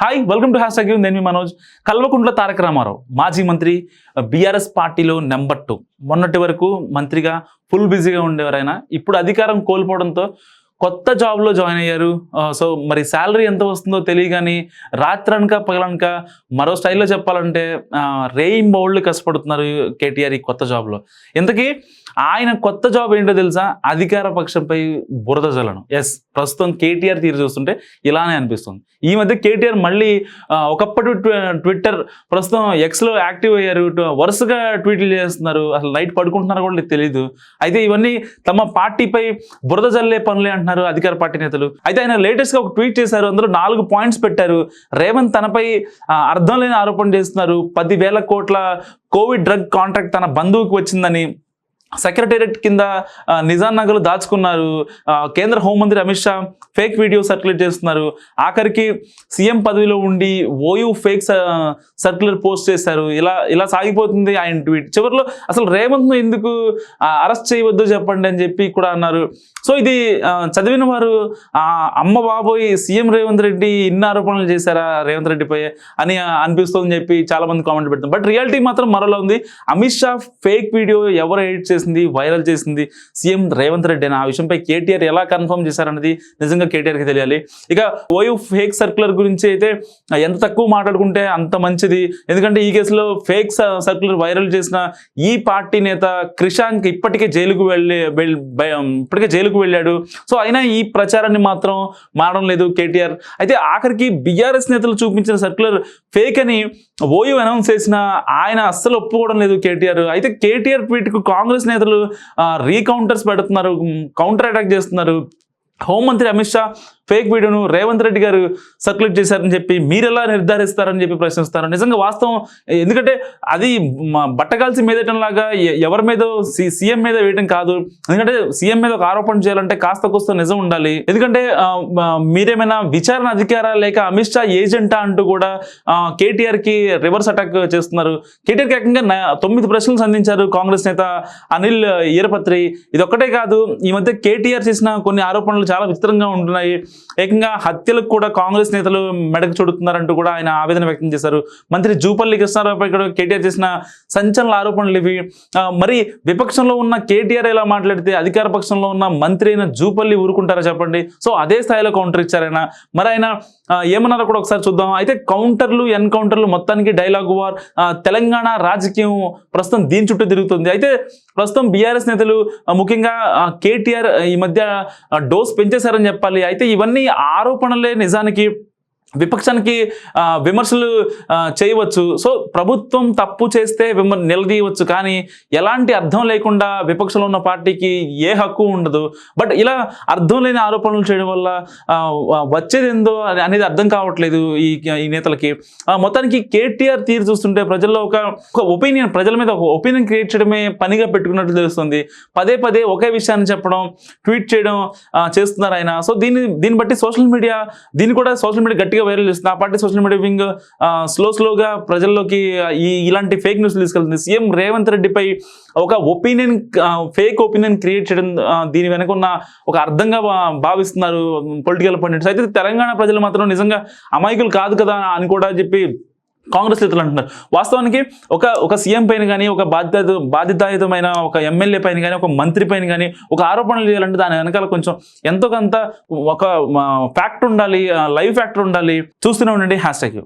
Hi welcome to hash tag నేను మీ మనోజ్. కల్వకుంట్ల తారక రామారావు మాజీ మంత్రి బీఆర్ఎస్ పార్టీలో నెంబర్ టూ. మొన్నటి వరకు మంత్రిగా ఫుల్ బిజీగా ఉండేవారైనా ఇప్పుడు అధికారం కోల్పోవడంతో కొత్త జాబ్లో జాయిన్ అయ్యారు. సో మరి శాలరీ ఎంత వస్తుందో తెలియగాని రాత్రనక పగలనక మరో స్టైల్లో చెప్పాలంటే రేయిం బౌళ్ళు కష్టపడుతున్నారు కేటీఆర్ ఈ కొత్త జాబ్లో ఇంతకీ ఆయన కొత్త జాబ్ ఏంటో తెలుసా? అధికార పక్షంపై బురద జలను ఎస్ ప్రస్తుతం కేటీఆర్ తీరు చూస్తుంటే ఇలానే అనిపిస్తుంది. ఈ మధ్య కేటీఆర్ మళ్ళీ ఒకప్పుడు ఒకప్పటి ట్విట్టర్ ప్రస్తుతం ఎక్స్లో యాక్టివ్ అయ్యారు. వరుసగా ట్వీట్లు చేస్తున్నారు. అసలు నైట్ పడుకుంటున్నారు కూడా తెలియదు అయితే ఇవన్నీ తమ పార్టీపై బురద జల్లే పనులే అంటున్నారు. అధికార పార్టీ నేతలు. అయితే ఆయన లేటెస్ట్గా ఒక ట్వీట్ చేశారు. అందులో నాలుగు పాయింట్స్ పెట్టారు. రేవంత్ తనపై ఆ, అర్థం లేని ఆరోపణ చేస్తున్నారు. పదివేల కోట్ల కోవిడ్ డ్రగ్ కాంట్రాక్ట్ తన బంధువుకి వచ్చిందని. సెక్రటేరియట్ కింద నిజాం నగర్లో దాచుకున్నారు. కేంద్ర హోంమంత్రి Amit Shah fake video circulate చేస్తున్నారు. ఆఖరికి సీఎం పదవిలో ఉండి ఓయూ ఫేక్ సర్క్యులర్ పోస్ట్ చేశారు. ఇలా ఇలా సాగిపోతుంది ఆయన ట్వీట్. చివరిలో అసలు రేవంత్ను ఎందుకు అరెస్ట్ చేయవద్దు చెప్పండి అని చెప్పి కూడా అన్నారు. సో ఇది చదివిన వారు ఆ, అమ్మ బాబోయ్ సీఎం రేవంత్ రెడ్డి ఇన్ని ఆరోపణలు చేశారా రేవంత్ రెడ్డిపై అని అనిపిస్తుందని చెప్పి చాలా మంది కామెంట్ పెడతారు బట్ రియాలిటీ మాత్రం మరోలా ఉంది. అమిత్ షా ఫేక్ వీడియో ఎవరు ఎడిట్ చేసింది వైరల్ చేసింది సీఎం రేవంత్ రెడ్డి అని. ఆ విషయంపై కేటీఆర్ ఎలా కన్ఫర్మ్ చేశారన్నది నిజంగా కేటీఆర్కి తెలియాలి. ఇక ఓయూ ఫేక్ సర్క్యులర్ గురించి అయితే ఎంత తక్కువ మాట్లాడుకుంటే అంత మంచిది. ఎందుకంటే ఈ కేసులో ఫేక్ సర్క్యులర్ వైరల్ చేసిన ఈ పార్టీ నేత క్రిషాంక్ ఇప్పటికే జైలుకు వెళ్ళి ఇప్పటికే జైలుకు వెళ్ళాడు. సో అయినా ఈ ప్రచారాన్ని మాత్రం మారడం లేదు కేటీఆర్. అయితే ఆఖరికి బీఆర్ఎస్ నేతలు చూపించిన సర్క్యులర్ ఫేక్ అని ఓయూ అనౌన్స్ చేసిన ఆయన అస్సలు ఒప్పుకోవడం లేదు కేటీఆర్. అయితే కేటీఆర్ ట్వీట్కు కాంగ్రెస్ నేతలు రీకౌంటర్స్ పెడుతున్నారు కౌంటర్ అటాక్ చేస్తున్నారు. హోంమంత్రి అమిత్ షా ఫేక్ వీడియోను రేవంత్ రెడ్డి గారు సర్క్యులేట్ చేశారని చెప్పి మీరెలా నిర్ధారిస్తారని చెప్పి ప్రశ్నిస్తారు నిజంగా వాస్తవం ఎందుకంటే అది బట్టగాల్సి మీదటం లాగా ఎ- ఎవరి మీద సీఎం మీద వేయటం కాదు. ఎందుకంటే సీఎం మీద ఒక ఆరోపణ చేయాలంటే కాస్త కోస్త నిజం ఉండాలి. ఎందుకంటే మీరేమైనా విచారణ అధికారా లేక అమిత్ షా ఏజెంటా అంటూ కూడా కేటీఆర్కి రివర్స్ అటాక్ చేస్తున్నారు. కేటీఆర్ ఏకంగా తొమ్మిది ప్రశ్నలు సంధించారు కాంగ్రెస్ నేత అనిల్ ఈరపత్రి. ఇది ఒక్కటే కాదు ఈ మధ్య కేటీఆర్ చేసిన కొన్ని ఆరోపణలు చాలా విచిత్రంగా ఉంటున్నాయి. ఏకంగా హత్యలకు కూడా కాంగ్రెస్ నేతలు మెడకు చుడుతున్నారంటూ కూడా ఆయన ఆవేదన వ్యక్తం చేశారు. మంత్రి జూపల్లి కృష్ణారావుపై కూడా కేటీఆర్ చేసిన సంచలన ఆరోపణలు ఇవి. మరి విపక్షంలో ఉన్న కేటీఆర్ ఎలా మాట్లాడితే అధికార పక్షంలో ఉన్న మంత్రి అయిన జూపల్లి ఊరుకుంటారా చెప్పండి. సో అదే స్థాయిలో కౌంటర్ ఇచ్చారు ఆయన. మరి ఆయన ఏమన్నారో కూడా ఒకసారి చూద్దాం. అయితే కౌంటర్లు ఎన్కౌంటర్లు మొత్తానికి డైలాగ్ వార్ తెలంగాణ రాజకీయం ప్రస్తుతం దీని చుట్టూ తిరుగుతుంది. అయితే ప్రస్తుతం బీఆర్ఎస్ నేతలు ముఖ్యంగా కేటీఆర్ ఈ మధ్య డోస్ పెంచేశారని చెప్పాలి. అయితే ఇవన్నీ ఇవన్నీ ఆరోపణలే నిజానికి విపక్షానికి విమర్శలు చేయవచ్చు. సో ప్రభుత్వం తప్పు చేస్తే విమర్ నిలదీయవచ్చు. కానీ ఎలాంటి అర్థం లేకుండా విపక్షంలో ఉన్న పార్టీకి ఏ హక్కు ఉండదు. బట్ ఇలా అర్థం లేని ఆరోపణలు చేయడం వల్ల వచ్చేది ఏందో అనేది అర్థం కావట్లేదు ఈ ఈ నేతలకి. ఆ, మొత్తానికి కేటీఆర్ తీరు చూస్తుంటే ప్రజల్లో ఒక ఒక ఒపీనియన్ ప్రజల మీద ఒక ఒపీనియన్ క్రియేట్ చేయడమే పనిగా పెట్టుకున్నట్లు తెలుస్తుంది. పదే పదే ఒకే విషయాన్ని చెప్పడం ట్వీట్ చేయడం చేస్తున్నారు ఆయన. సో దీన్ని దీన్ని బట్టి సోషల్ మీడియా దీన్ని కూడా సోషల్ మీడియా గట్టిగా వైరల్ చేస్తుంది. ఆ party social media wing slow స్లోగా ప్రజల్లోకి ఈ ఇలాంటి ఫేక్ న్యూస్ తీసుకెళ్తుంది. సీఎం రేవంత్ రెడ్డిపై ఒక ఒపీనియన్ ఫేక్ ఒపీనియన్ క్రియేట్ చేయడం దీని వెనక ఉన్న ఒక అర్థంగా భావిస్తున్నారు పొలిటికల్ పండిట్స్. అయితే తెలంగాణ ప్రజలు మాత్రం నిజంగా అమాయకులు కాదు కదా అని కూడా చెప్పి కాంగ్రెస్ నేతలు అంటున్నారు. వాస్తవానికి ఒక ఒక సీఎం పైన కానీ ఒక బాధ్యత బాధ్యతాయుతమైన ఒక ఎమ్మెల్యే పైన కానీ ఒక మంత్రి పైన కానీ ఒక ఆరోపణలు చేయాలంటే దాని వెనకాల కొంచెం ఎంతో కొంత ఒక ఫ్యాక్ట్ ఉండాలి లైవ్ ఫ్యాక్టర్ ఉండాలి. చూస్తూనే ఉండండి హ్యాష్ ట్యాగ్